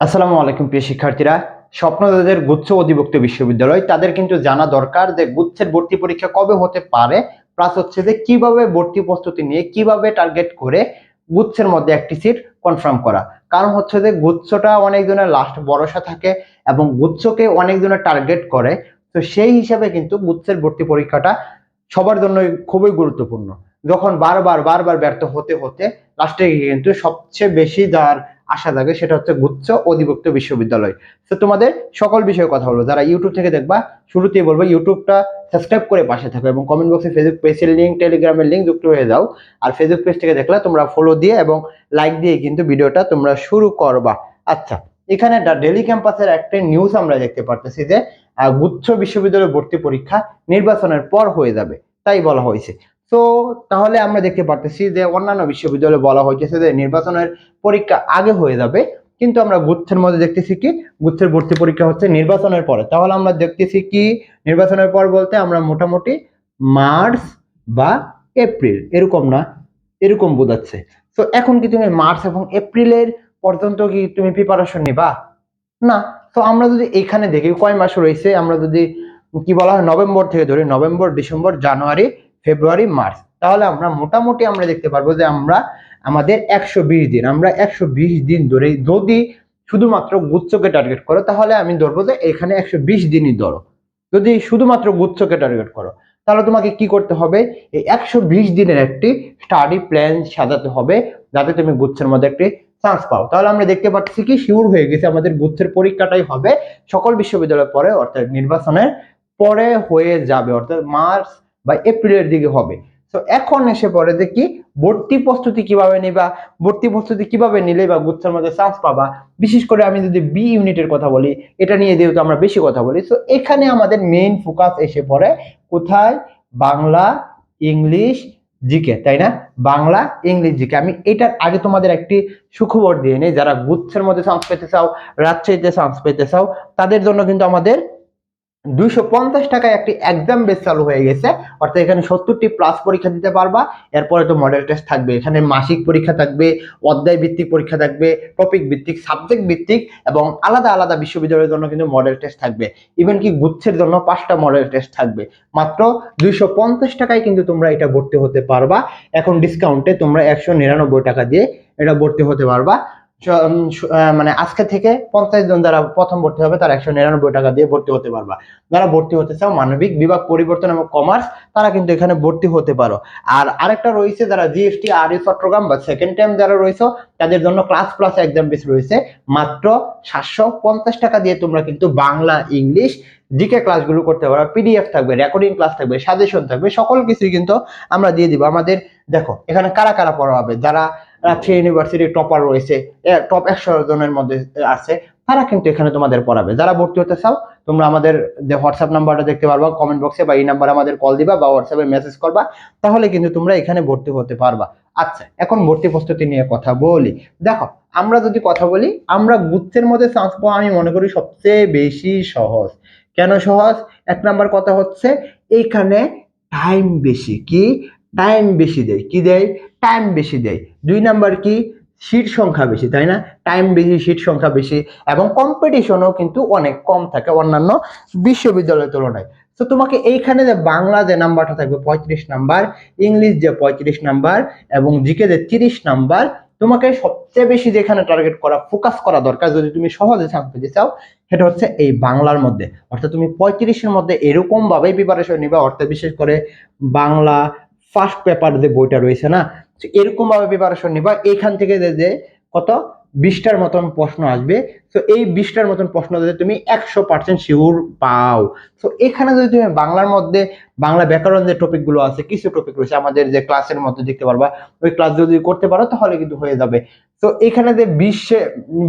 আসসালামু আলাইকুম প্রিয় শিক্ষার্থীরা। স্বপ্নদাদের গুচ্ছ অধিভুক্ত বিশ্ববিদ্যালয়। তাদের কিন্তু জানা দরকার যে গুচ্ছের ভর্তি পরীক্ষা কবে হতে পারে প্লাস হচ্ছে যে কীভাবে ভর্তি প্রস্তুতি নিয়ে কীভাবে টার্গেট করে গুচ্ছের মধ্যে একটি সিট কনফার্ম করা। কারণ হচ্ছে যে গুচ্ছটা অনেকজনের লাস্ট ভরসা থাকে এবং গুচ্ছকে অনেকজনের টার্গেট করে। তো সেই হিসাবে কিন্তু গুচ্ছের ভর্তি পরীক্ষাটা সবার জন্য খুবই গুরুত্বপূর্ণ। যখন বারবার বারবার ব্যর্থ হতে হতে লাস্টে কিন্তু সবচেয়ে বেশি যার আশা থাকে, সেটা হচ্ছে গুচ্ছ অধিভুক্ত বিশ্ববিদ্যালয়। তো তোমাদের সকল বিষয়ে কথা বলব। যারা ইউটিউব থেকে দেখবা, শুরুতেই বলব ইউটিউবটা সাবস্ক্রাইব করে পাশে থাকো এবং কমেন্ট বক্সে ফেসবুক পেজের লিঙ্ক টেলিগ্রামের লিঙ্ক যুক্ত হয়ে যাও। আর ফেসবুক পেজ থেকে দেখলে তোমরা ফলো দিয়ে এবং লাইক দিয়ে কিন্তু ভিডিওটা তোমরা শুরু করবা। আচ্ছা এখানে ডেলি ক্যাম্পাসের একটা নিউজ আমরা দেখতে পারতেছি যে গুচ্ছ বিশ্ববিদ্যালয় ভর্তি পরীক্ষা নির্বাচনের পর হয়ে যাবে। তাই বলা হয়েছে। তো তাহলে আমরা দেখতে পারতেছি যে অন্যান্য বিশ্ববিদ্যালয়ে বলা হয়েছে যে নির্বাচনের পরীক্ষা আগে হয়ে যাবে, কিন্তু আমরা গুচ্ছের মধ্যে দেখতেছি কি? গুচ্ছের ভর্তি পরীক্ষা হচ্ছে নির্বাচনের পরে। তাহলে আমরা দেখতেছি কি? নির্বাচনের পর বলতে আমরা মোটামুটি মার্চ বা এপ্রিল, এরকম না, এরকম বোঝাচ্ছে। তো এখন কি তুমি মার্চ এবং এপ্রিলের পর্যন্ত কি তুমি প্রিপারেশন নিবা? না। তো আমরা যদি এখানে দেখি, কয় মাস রয়েছে? আমরা যদি কি বলা হয়, নভেম্বর থেকে ধরি, November, December, January February, March. তাহলে আমরা মোটামুটি আমরা দেখতে পারব যে আমরা আমাদের একশো বিশ দিন, আমরা একশো বিশ দিন ধরে যদি শুধুমাত্র গুচ্ছকে টার্গেট করো, তাহলে আমি ধরবো যে এখানে একশো বিশ দিনই ধরো। যদি শুধুমাত্র গুচ্ছকে টার্গেট করো, তাহলে তোমাকে কি করতে হবে? এই একশো বিশ দিনের একটি স্টাডি প্ল্যান সাজাতে হবে, যাতে তুমি গুচ্ছের মধ্যে একটি চান্স পাও। তাহলে আমরা দেখতে পাচ্ছি কি শিওর হয়ে গেছে আমাদের গুচ্ছের পরীক্ষাটাই হবে। সকল বিশ্ববিদ্যালয়ের পরে, অর্থাৎ নির্বাচনের পরে হয়ে যাবে, অর্থাৎ মার্চ বা এপ্রিলের দিকে হবে। তো এখন এসে পড়ে যে কি ভর্তি প্রস্তুতি কীভাবে নিবা, ভর্তি প্রস্তুতি কীভাবে নিলে বা গুচ্ছের মধ্যে চান্স পাবা। বিশেষ করে আমি যদি বি ইউনিটের কথা বলি, এটা নিয়ে যেহেতু আমরা বেশি কথা বলি তো এখানে আমাদের মেইন ফোকাস এসে পড়ে কোথায়? বাংলা ইংলিশ জিকে তাই না? বাংলা ইংলিশ জিকে আমি এটার আগে তোমাদের একটি সুখবর দিয়ে নেই, যারা গুচ্ছের মধ্যে চান্স পেতে চাও, রাজশাহীতে চান্স পেতে চাও, তাদের জন্য কিন্তু আমাদের দুইশো পঞ্চাশ টাকায় একটি এক্সাম বেস চালু হয়ে গেছে। অর্থাৎ এখানে সত্তরটি প্লাস পরীক্ষা দিতে পারবা। এরপরে তো মডেল টেস্ট থাকবে। এখানে মাসিক পরীক্ষা থাকবে, অধ্যায় ভিত্তিক পরীক্ষা থাকবে টপিক ভিত্তিক সাবজেক্ট ভিত্তিক এবং আলাদা আলাদা বিশ্ববিদ্যালয়ের জন্য কিন্তু মডেল টেস্ট থাকবে। ইভেন কি গুচ্ছের জন্য পাঁচটা মডেল টেস্ট থাকবে। মাত্র দুইশো পঞ্চাশ টাকায় কিন্তু তোমরা এটা ভর্তি হতে পারবা। এখন ডিসকাউন্টে তোমরা একশো নিরানব্বই টাকা দিয়ে এটা ভর্তি হতে পারবা। মানে আজকে থেকে পঞ্চাশ জন যারা প্রথম ভর্তি হবে, তারা একশো নিরানব্বই টাকা দিয়ে ভর্তি হতে পারবা। যারা ভর্তি হতে চাও, মানবিক বিভাগ পরিবর্তন এবং কমার্স তারা কিন্তু এখানে ভর্তি হতে পারো। আর আরেকটা রয়েছে যারা জিএসটি আর ই চট্টগ্রাম বা সেকেন্ড টাইম যারা রয়েছে, তাদের জন্য ক্লাস প্লাস এক্সাম বেস রয়েছে। মাত্র সাতশো পঞ্চাশ টাকা দিয়ে তোমরা কিন্তু বাংলা, ইংলিশ জিকে ক্লাসগুলো করতে পারো। পিডিএফ থাকবে রেকর্ডিং ক্লাস থাকবে সাজেশন থাকবে, সকল কিছুই কিন্তু আমরা দিয়ে দিব। আমাদের, দেখো, এখানে কারা কারা পড়া হবে যারা রাজশাহী ইউনিভার্সিটি টপার রয়েছে। টপ একশো জনের মধ্যে আছে। তারা কিন্তু এখানে তোমাদের পড়াবে। যারা ভর্তি হতে চাও, তোমরা আমাদের যে হোয়াটসঅ্যাপ নাম্বারটা দেখতে পারবা কমেন্ট বক্সে বা এই নাম্বারে আমাদের কল দিবা বা হোয়াটসঅ্যাপে মেসেজ করবা, তাহলে কিন্তু তোমরা এখানে ভর্তি হতে পারবা। আচ্ছা এখন ভর্তি প্রস্তুতি নিয়ে কথা বলি। দেখো, আমরা যদি কথা বলি, আমরা গুচ্ছের মধ্যে চান্স পাওয়া আমি মনে করি সবচেয়ে বেশি সহজ। কেন সহজ? এক নাম্বার কথা হচ্ছে এইখানে টাইম বেশি। কি? টাইম বেশি দেয়। কি দেয়? টাইম বেশি দেয়। দুই নাম্বার কি? সিট সংখ্যা বেশি, তাই না? টাইম বেশি, সিট সংখ্যা বেশি এবং কম্পিটিশনও কিন্তু অনেক কম থাকে অন্যান্য বিশ্ববিদ্যালয়ের তুলনায়। তো তোমাকে এইখানে যে বাংলা যে নাম্বারটা থাকবে, পঁয়ত্রিশ নাম্বার, ইংলিশ যে পঁয়ত্রিশ নাম্বার এবং জিকে যে তিরিশ নাম্বার, তোমাকে সবচেয়ে বেশি যেখানে টার্গেট করা ফোকাস করা দরকার, যদি তুমি সহজে চান্স পেতে চাও, সেটা হচ্ছে এই বাংলার মধ্যে। অর্থাৎ তুমি পঁয়ত্রিশের মধ্যে এরকমভাবেই প্রিপারেশন নিবা, অর্থাৎ বিশেষ করে বাংলা ফার্স্ট পেপার যে বইটা রয়েছে না এরকম ভাবে প্রিপারেশন নিবা। এখান থেকে যে কত? বিশটার মতন প্রশ্ন আসবে। তো এই বিশটার মতন প্রশ্ন যদি তুমি একশো পার্সেন্ট শিওর পাও তো এখানে যদি তুমি বাংলার মধ্যে, বাংলা ব্যাকরণ যে টপিকগুলো আছে, কিছু টপিক রয়েছে, আমাদের যে ক্লাসের মধ্যে দেখতে পারবা, ওই ক্লাস যদি করতে পারো, তাহলে কিন্তু হয়ে যাবে। তো এখানে যে বিশে,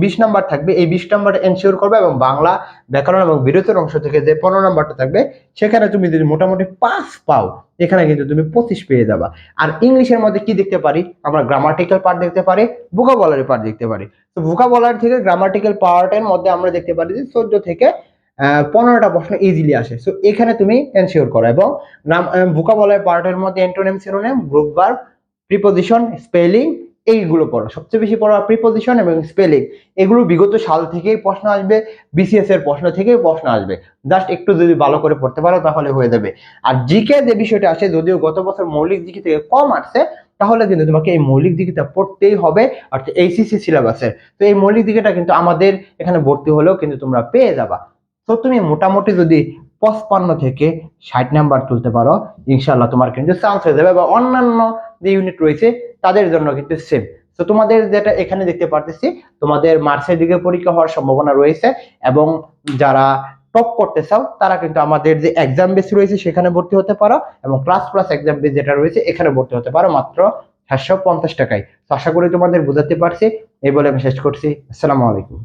বিশ নাম্বার থাকবে, এই বিশ নাম্বার এনশিওর করবে এবং বাংলা ব্যাকরণ এবং বিরতির অংশ থেকে যে পনেরো নাম্বারটা থাকবে, সেখানে তুমি যদি মোটামুটি পাস পাও, এখানে কিন্তু তুমি পঁচিশ পেয়ে যাবা। আর ইংলিশের মধ্যে কি দেখতে পারি? আমরা গ্রামাটিক্যাল পার্ট দেখতে পারি ভোকাবুলারি পার্ট দেখতে পারি। তো ভোকাবুলারি থেকে গ্রামাটিক্যাল পার্টের মধ্যে আমরা দেখতে পারি যে চোদ্দ থেকে পনেরোটা প্রশ্ন ইজিলি আসে। সো এখানে তুমি এনশিওর করো এবং ভোকাবুলারি পার্টের মধ্যে antonym synonym group verb preposition spelling এইগুলো পড়ো। সবচেয়ে বেশি পড়া প্রিপোজিশন এবং স্পেলিং এগুলো বিগত সাল থেকেই প্রশ্ন আসবে বিসিএস এর প্রশ্ন থেকেই প্রশ্ন আসবে। জাস্ট একটু যদি ভালো করে পড়তে পারো তাহলে হয়ে যাবে। আর জিকে যে বিষয়টা আসে, যদিও গত বছর মৌলিক জিকে থেকে কম আসছে তাহলে কিন্তু তোমাকে এই মৌলিক দিকেটা পড়তেই হবে অর্থাৎ এইসিসি সিলেবাসের তো এই মৌলিক দিকেটা কিন্তু আমাদের এখানে ভর্তি হলেও কিন্তু তোমরা পেয়ে যাবা। তো তুমি মোটামুটি যদি পঁচপান্ন থেকে ষাট নাম্বার তুলতে পারো ইনশাল্লাহ তোমার কিন্তু চান্স হয়ে যাবে, বা অন্যান্য যে ইউনিট রয়েছে, তাদের জন্য কিন্তু সেম তো তোমাদের যেটা এখানে দেখতে পারতেছি, তোমাদের মার্চের দিকে পরীক্ষা হওয়ার সম্ভাবনা রয়েছে, এবং যারা টপ করতে চাও, তারা কিন্তু আমাদের যে এক্সাম বেস রয়েছে সেখানে ভর্তি হতে পারো এবং ক্লাস প্লাস এক্সাম বেস যেটা রয়েছে এখানে ভর্তি হতে পারো মাত্র সাতশো পঞ্চাশ টাকায়। তো আশা করি তোমাদের বোঝাতে পারছি। এই বলে আমি শেষ করছি। আসসালামু আলাইকুম।